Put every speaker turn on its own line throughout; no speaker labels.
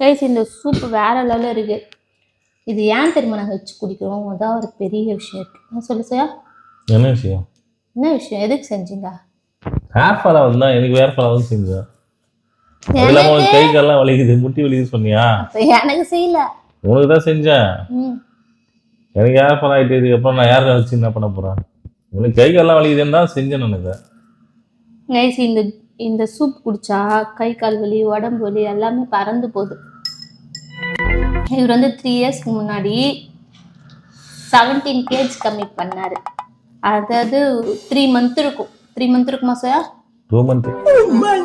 Guys இந்த soup வேற லெவலில் இருக்கு. இது ஏன் தெரியுமா நாங்கள் வச்சு குடிக்கிறோம்? அதான் ஒரு பெரிய விஷயம் இருக்கு. நான் சொல்லு சார்
என்ன விஷயம்?
என்ன விஷயம்? எதுக்கு செஞ்சீங்க?
ஹேர் ஃபால் ஆகுது தான் எனக்கு ஹேர் ஃபால் அது இல்லாமல் உனக்கு கை கால்லாம் வலிக்குது முட்டி வலிக்குது சொன்னியா?
எனக்கு செய்யல.
உனக்கு தான் செஞ்சேன். எனக்கு ஹேர் ஃபால் ஆகிட்டு இதுக்கப்புறம் நான் யாரை வச்சு என்ன பண்ண போகிறேன் உனக்கு கை கால்லாம் வலிக்குதுன்னு தான் செஞ்சேன் இதை
கைஸ் இந்த இந்த சூப் குடிச்சா கை கால் வலி உடம்பு வலி எல்லாமே பறந்து போகுது. இவர் வந்து த்ரீ இயர்ஸ்க்கு முன்னாடி செவன்டீன் கேஜ் கம்மி பண்ணாரு. அதாவது த்ரீ மந்த் இருக்கும். த்ரீ மந்த் இருக்குமா சார்
டூ மந்த்து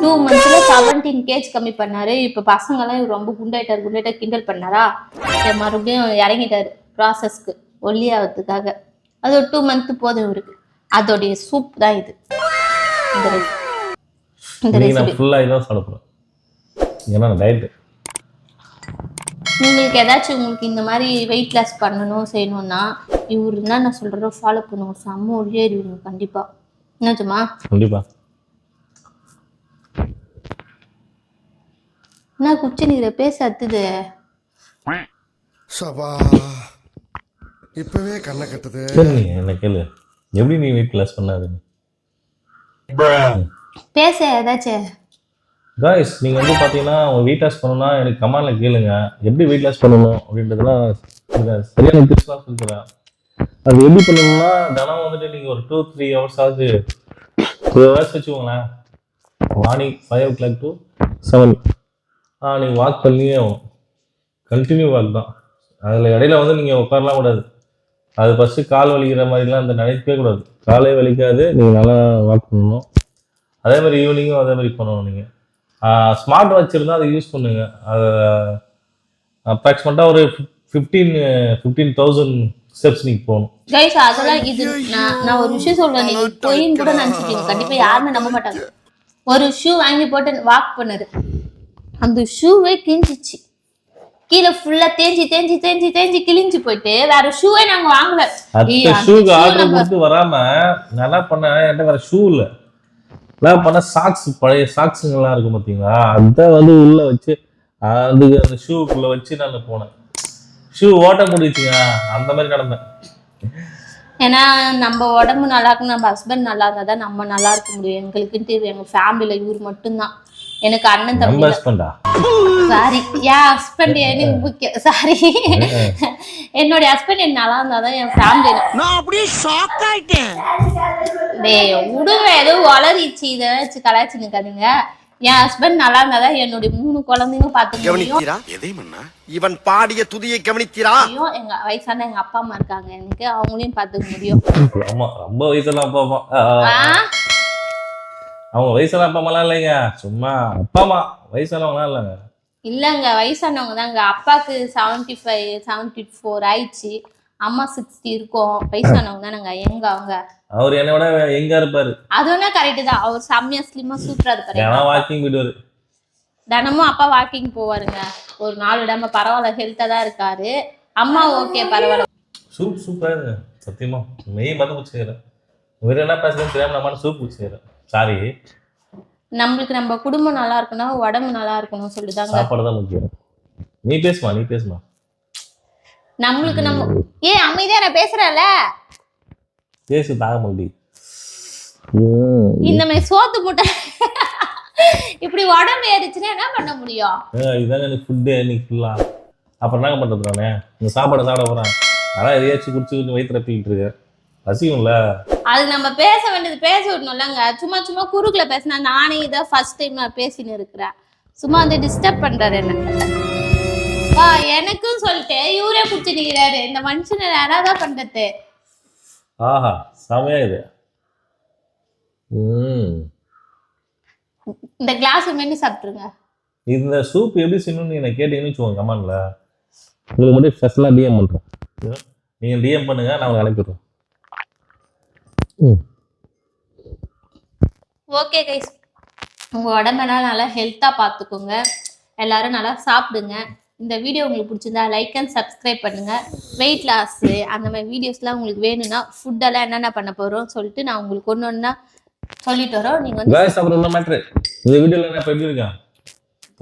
டூ மந்த்ல செவன்டீன் கேஜ் கம்மி பண்ணாரு. இப்ப பசங்கெல்லாம் இவர் ரொம்ப குண்டாயிட்டாரு. குண்டாயிட்டா கிண்டல் பண்ணாரா? மறுபடியும் இறங்கிட்டாரு ப்ராசஸ்க்கு ஒல்லியாகிறதுக்காக அது ஒரு டூ மந்த் போதும் இவருக்கு. அதோடைய சூப் தான் இது.
இன்னைக்கு நான் ஃபுல்லாக இதான் சாப்பிட போகிறேன் ஏன்னா டயட்டு
உங்களுக்கு ஏதாச்சும் உங்களுக்கு இந்த மாதிரி வெயிட் லாஸ் பண்ணணும் செய்யணும்னா இவர் என்ன நான் சொல்றதோ ஃபாலோ பண்ணுவோம் செம்ம ஒழியேறிவிடுங்க கண்டிப்பா. என்னாச்சுமா
கண்டிப்பாக
என்ன குச்சி நீங்க பேச அத்துது.
சபா இப்பவே கண்ணை கட்டுது.
என்ன கேளு. எப்படி நீ வெயிட் லாஸ் பண்ணாது
பேச ஏதாச்சும்
காய்ஸ் நீங்கள் வந்து பார்த்தீங்கன்னா உங்கள் வெயிட் லாஸ் பண்ணணும்னா எனக்கு கமெண்டில் கேளுங்க. எப்படி வெயிட் லாஸ் பண்ணணும் அப்படின்றதுலாம் சரியான டிப்ஸ்லாம் சொல்லித்தரேன் அது எப்படி பண்ணணும்னா தினம் வந்துட்டு நீங்கள் ஒரு டூ த்ரீ ஹவர்ஸ் ஆகுது. டூ ஹவர்ஸ் வச்சுக்கோங்களேன். Morning five o'clock to seven நீங்கள் வாக் பண்ணியே ஆகும் கண்டினியூ வாக் தான். அதில் இடையில வந்து நீங்கள் உட்காரலாம் கூடாது. அது ஃபஸ்ட்டு கால் வலிக்கிற மாதிரிலாம் அந்த நினைக்கவே கூடாது. காலே வலிக்காது. நீங்கள் நல்லா வாக் பண்ணணும். அதே மாதிரி ஈவினிங்கும் அதே மாதிரி பண்ணணும் நீங்கள் ஸ்மார்ட் வாட்ச் இருந்தால் அதை யூஸ் பண்ணுங்க. அதை அப்ராக்சிமேட்டாக ஒரு ஃபிஃப்டீன் ஃபிஃப்டீன் தௌசண்ட் ஸ்டெப்ஸ் நீங்கள் போகணும்.
கைஸ் அதெல்லாம் இது நான் நான் ஒரு விஷயம் சொல்றேன் நீங்க பொய்ன்னு கூட நினைச்சிட்டீங்க கண்டிப்பா யாருமே நம்ப மாட்டாங்க. ஒரு ஷூ வாங்கி போட்டு வாக் பண்ணாரு அந்த ஷூவே கிழிஞ்சிச்சு. கீழே ஃபுல்லா தேஞ்சி தேஞ்சி தேஞ்சி தேஞ்சி கிழிஞ்சு போயிட்டு வேற ஷூவே நாங்க வாங்கல. அந்த
ஷூக்கு ஆர்டர் கொடுத்து வராம என்ன பண்ணேன் என்கிட்ட வேற ஷூ இல்லை. நான் பண்ண சாக்ஸ் பழைய சாக்ஸுங்கெல்லாம் இருக்கும் பார்த்தீங்களா அதை வந்து உள்ள வச்சு அது அந்த ஷூக்குள்ள வச்சு நான் போனேன். ஷூ ஓட்ட முடிச்சுங்க அந்த மாதிரி நடந்தேன்.
ஏன்னா நம்ம உடம்பு நல்லா இருக்கணும் நம்ம ஹஸ்பண்ட் நல்லா இருந்தா தான் நம்ம நல்லா இருக்க முடியும். எங்களுக்குன்ட்டு எங்க ஃபேமிலியில இவர் மட்டும்தான். எனக்கு அண்ணன் தம்பி
ஹஸ்பண்டா
சாரி என் ஹஸ்பண்ட் எனக்கு முக்கியம் சாரி என்னுடைய ஹஸ்பண்ட் எனக்கு நல்லா இருந்தாதான் என் ஃபேமிலி
நான் அப்படியே ஷாக் ஆயிட்டேன்.
டேய் விடுங்க ஏதோ வளரிச்சு இதை வச்சு கலாய்ச்சி நிற்காதுங்க என் ஹஸ்பண்ட் நல்லா இருந்தாதான் என்னுடைய மூணு குழந்தைங்க பார்த்துக்க முடியும்.
கவனித்தீரா இவன் பாடிய துதியை கவனித்தீரா.
எங்க வயசான எங்க அப்பா அம்மா இருக்காங்க. எனக்கு அவங்களையும் பார்த்துக்க முடியும்.
ஆமா ரொம்ப வயசெல்லாம் அப்பா அம்மா. ஆ, ஆ.
ஆ?
அவங்க வயசெல்லாம் அப்பா அம்மாலாம் இல்லைங்க. சும்மா அப்பா அம்மா. வயசானவங்களாம் இல்லைங்க.
இல்லைங்க வயசானவங்க தாங்க. அப்பாவுக்கு செவன்டி ஃபைவ் செவன்டி ஃபோர் ஆயிடுச்சு. அம்மா சிக்ஸ்டி இருக்கும் வயசானவங்க தானங்க எங்க அவங்க.
அவர் என்னை விட எங்க இருப்பாரு.
அது ஒன்றா கரெக்டு தான். அவர் செம்மையா ஸ்லிம்மா சூப்பரா இருப்பாரு.
வாக்கிங் போயிடுவாரு
தினமும் அப்பா வாக்கிங் போவாருங்க. ஒரு நாள் விடாம பரவாயில்ல ஹெல்த்தா தான் இருக்காரு. அம்மா ஓகே பரவாயில்ல.
சூப் சூப்பராக இருங்க சத்தியமா மெய் மருந்து குடிச்சுக்கிறேன் இவர் என்ன பேசுறதுன்னு தெரியாம நான் சூப் குடிச்சுக்கிறேன் சாரி
நம்மளுக்கு நம்ம குடும்பம் நல்லா இருக்கணும் உடம்பு நல்லா இருக்கணும் சொல்லிதாங்க.
சாப்பாடு தான் முக்கியம். நீ பேசுமா நீ பேசுமா
நம்மளுக்கு நம்ம ஏன் அமைதியா நான் பேசுறேன்ல?
பேசு தாங்க முடியும்
இந்த மாதிரி சோத்து முட்டை இப்படி உடம்பு ஏறிச்சுன்னா என்ன பண்ண முடியும்?
இதாங்க எனக்கு ஃபுட்டு இன்னைக்கு ஃபுல்லாக அப்புறம் என்ன பண்ணுறது நானே? இந்த சாப்பாடை சாப்பிட போகிறேன் அதான் எதையாச்சும் குடிச்சு கொஞ்சம் வயிற்று ரப்பிக்கிட்டு இருக்கேன் பசிக்கும்ல.
அது நம்ம பேச வேண்டியது பேச விடணும்லங்க. சும்மா சும்மா குறுக்குல பேசினா நானே இதை ஃபர்ஸ்ட் டைம் நான் பேசின்னு இருக்கிறேன். சும்மா வந்து டிஸ்டர்ப் பண்றாரு என்ன? ஆ, எனக்கும் சொல்லிட்டு இவரே பிடிச்சி நிற்கிறாரு இந்த மனுஷனை யாராவது பண்றது?
ஆஹா செமையா இது. ம்.
இந்த கிளாஸ் மென்னு சாப்பிட்டுருங்க.
இந்த சூப் எப்படி செய்யணும்னு என்னை கேட்டீங்கன்னு வச்சுக்கோங்க கமெண்ட்ல. உங்களுக்கு மட்டும் ஸ்பெஷலாக டிஎம் பண்ணுறேன் நீங்கள் டிஎம் பண்ணுங்க நான் உங்களுக்கு அனுப்பிடுறேன் ம்.
ஓகே கைஸ் உங்கள் உடம்பெல்லாம் நல்லா ஹெல்த்தாக பார்த்துக்கோங்க. எல்லாரும் நல்லா சாப்பிடுங்க. இந்த வீடியோ உங்களுக்கு பிடிச்சிருந்தா லைக் அண்ட் சப்ஸ்கிரைப் பண்ணுங்க. வெயிட் லாஸு அந்த மாதிரி வீடியோஸ்லாம் உங்களுக்கு வேணும்னா ஃபுட்டெல்லாம் என்னென்ன பண்ண போகிறோம் சொல்லிட்டு நான் உங்களுக்கு ஒன்று ஒன்றா சொல்லிட்டு வரோம். நீங்கள் வந்து
காய்ஸ் அப்புறம் இன்னும் மேட்ரு இந்த வீடியோவில் என்ன எப்படி இருக்கேன்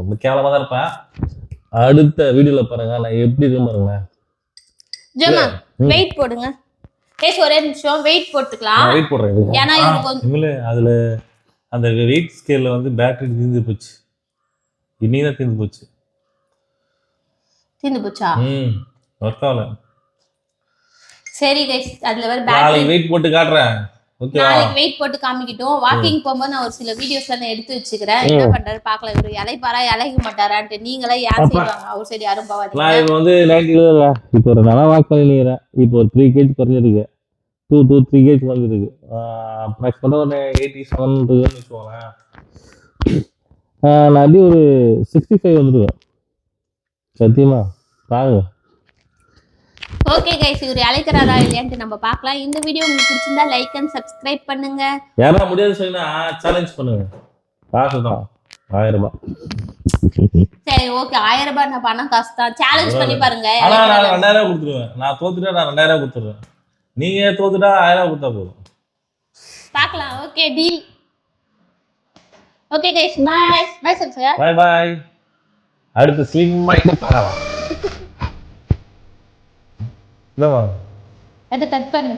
ரொம்ப கேவலமாக தான் இருப்பேன் அடுத்த வீடியோல பாருங்க நான் எப்படி இருக்கேன் பாருங்க
ஜெமா. வெயிட் போடுங்க. கேஸ் ஒரே நிமிஷம் வெயிட் போட்டுக்கலாம்.
வெயிட் போடுறேன்.
ஏன்னா வந்து
இனிமேல் அதில் அந்த வெயிட் ஸ்கேலில் வந்து பேட்டரி தீர்ந்து போச்சு. இன்னைக்கு தான் தீர்ந்து போச்சு.
தீர்ந்து போச்சா
ம் ஒர்க் ஆகல
சரி கைஸ் அதுல வர பேட்டரி
வெயிட் போட்டு காட்டுறேன்.
நாளைக்கு வெயிட் போட்டு காமிக்கிட்டோம். வாக்கிங் போகும்போது நான் ஒரு சில வீடியோஸ்ல நான் எடுத்து வச்சுக்கிறேன். என்ன பண்றாரு பாக்கல இவரு. இலைப்பாரா? இலைக்க மாட்டாரான்ட்டு. நீங்களே யார் செய்வாங்க? அவர் சைடு யாரும்
நான்
போவாதீங்க
இப்போ வந்து நைன்டி இல்லை. இப்போ ஒரு நல்லா வாக் பண்ணிக்கிறேன் இப்போ ஒரு த்ரீ கேஜ் குறைஞ்சிருக்கு. டூ டூ த்ரீ கேஜ் குறைஞ்சிருக்கு. அப்ராக்சிமேட்டாக ஒரு எயிட்டி செவன் இருக்குன்னு வச்சுக்கோங்களேன். ஆஹ் நான் அப்படியே ஒரு சிக்ஸ்டி ஃபைவ் வந்துடுவேன் சத்தியமா? பாருங்க
ஓகே கைஸ் இவர் இலைக்கிறாரா இல்லையான்ட்டு நம்ம பார்க்கலாம். இந்த வீடியோ உங்களுக்கு பிடிச்சிருந்தா லைக் அண்ட் சப்ஸ்கிரைப் பண்ணுங்க.
யாரா முடியாது சொன்னா சேலஞ்ச் பண்ணுங்க. காசு தான் ஆயிரம் ரூபாய்.
சரி ஓகே ஆயிரம் ரூபாய் நான் பணம் காசு தான் சேலஞ்ச் பண்ணி பாருங்க.
ஆனா நான்? ரெண்டாயிரம் கொடுத்துருவேன். நான் தோத்துட்டா நான் ரெண்டாயிரம் கொடுத்துருவேன். நீங்க தோத்துட்டா ஆயிரம் ரூபாய் கொடுத்தா போதும்.
பார்க்கலாம். Okay deal okay guys bye bye sir
bye bye அடுத்து ஸ்லிம் ஆயிட்டு பரவா இல்லைம்மா
அதை கட் பண்ணு.